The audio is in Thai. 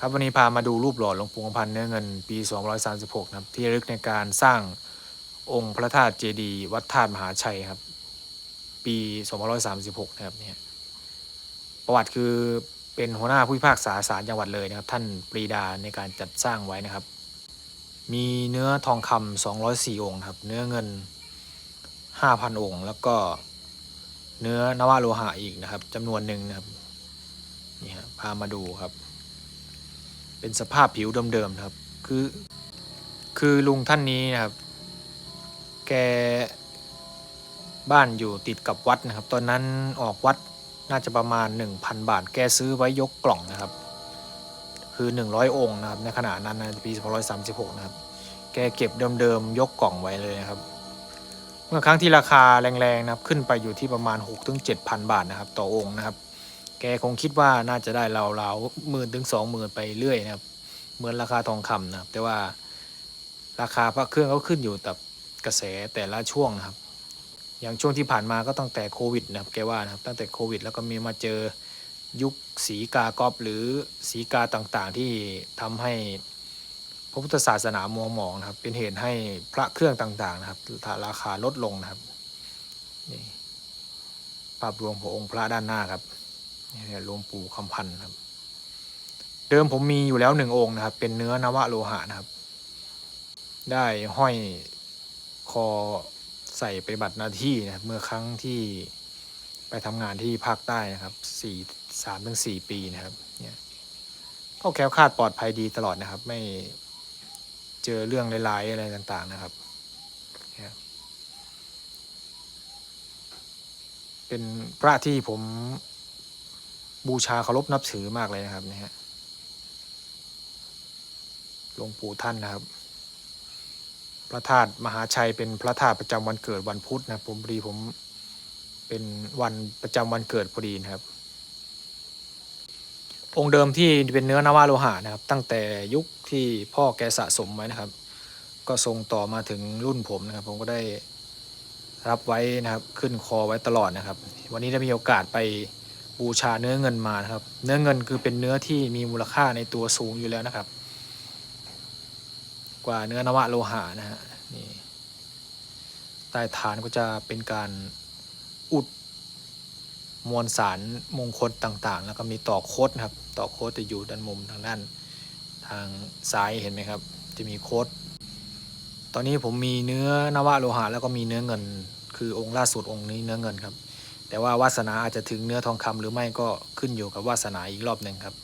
ครับวันนี้พามาดูรูปหล่อหลวงปู่คำพันธ์เนื้อเงินปี 236นะครับที่ระลึกในการสร้างองค์พระธาตุเจดีย์วัดธาตุมหาชัยครับ ปี236นะครับเนี่ยประวัติคือเป็นหัวหน้าผู้พิพากษาศาลจังหวัดเลยนะครับ ท่านปรีดาในการจัดสร้างไว้นะครับ มีเนื้อทองคำ204 องค์ครับ เนื้อเงิน 5,000 องค์ แล้วก็เนื้อนวโลหะอีกนะครับจำนวนหนึ่งนะครับนี่ฮะพามาดูครับ เป็นสภาพผิวเดิมๆครับ คือ คือลุงท่านนี้นะครับ แกบ้านอยู่ติดกับวัดนะครับ ตอนนั้นออกวัดน่าจะประมาณ 1,000 บาท แกซื้อไว้ยกกล่องนะครับ คือ 100 องค์นะครับ ในขณะนั้นนะปี236 นะครับ แกเก็บเดิมๆยกกล่องไว้เลยนะครับ เมื่อครั้งที่ราคาแรงๆนะครับ ขึ้นไปอยู่ที่ประมาณ 6-7,000 บาทนะครับ ต่อองค์นะครับ แกคงคิดว่าน่าจะได้ราวๆหมื่นถึงสองหมื่นไปเรื่อยนะครับ เหมือนราคาทองคำนะครับแต่ว่าราคาพระเครื่องก็ขึ้นอยู่กับกระแสแต่ละช่วงนะครับ อย่างช่วงที่ผ่านมาก็ตั้งแต่โควิดนะครับแกว่านะครับตั้งแต่โควิด แล้วก็มีมาเจอยุคสีกากอบหรือสีกาต่างๆที่ทำให้พระพุทธศาสนามัวหมองนะครับ เป็นเหตุให้พระเครื่องต่างๆนะครับราคาลดลงนะครับนี่ภาพรวมขององค์พระด้านหน้าครับ นี่หลวงปู่คำพันธ์ครับ เดิมผมมีอยู่แล้วหนึ่งองค์นะครับ เป็นเนื้อนวโลหะนะครับ ได้ห้อยคอใส่ปฏิบัติหน้าที่นะเมื่อครั้งที่ไปทำงานที่ภาคใต้นะครับสี่สามถึงสี่ปีนะครับ เนี่ยก็แคล้วคลาดปลอดภัยดีตลอดนะครับ ไม่เจอเรื่องร้ายๆอะไรต่าง ๆนะครับ เป็นพระที่ผม บูชาเคารพนับถือมากเลยนะครับเนี่ยฮะหลวงปู่ท่านนะครับ พระธาตุมหาชัยเป็นพระธาตุประจำวันเกิดวันพุธนะผมพอดีผมเป็นวันประจำวันเกิดพอดีนะครับ องค์เดิมที่เป็นเนื้อนาวาโลหะนะครับ ตั้งแต่ยุคที่พ่อแกสะสมไว้นะครับ ก็ทรงต่อมาถึงรุ่นผมนะครับ ผมก็ได้รับไว้นะครับขึ้นคอไว้ตลอดนะครับ วันนี้ได้มีโอกาสไป บูชาเนื้อเงินมานะครับ เนื้อเงินคือเป็นเนื้อที่มีมูลค่าในตัวสูงอยู่แล้วนะครับ กว่าเนื้อนวะโลหะนะฮะนี่ใต้ฐานก็จะเป็นการอุดมวลสารมงคลต่างๆ แล้วก็มีต่อโคดนะครับ ต่อโคดจะอยู่ด้านมุมทางด้านทางซ้ายเห็นไหมครับ จะมีโคดตอนนี้ผมมีเนื้อนวะโลหะแล้วก็มีเนื้อเงิน คือองค์ล่าสุดองค์นี้เนื้อเงินครับ แต่ว่าวาสนาอาจจะถึงเนื้อทองคำหรือไม่ก็ขึ้นอยู่กับวาสนาอีกรอบหนึ่งครับ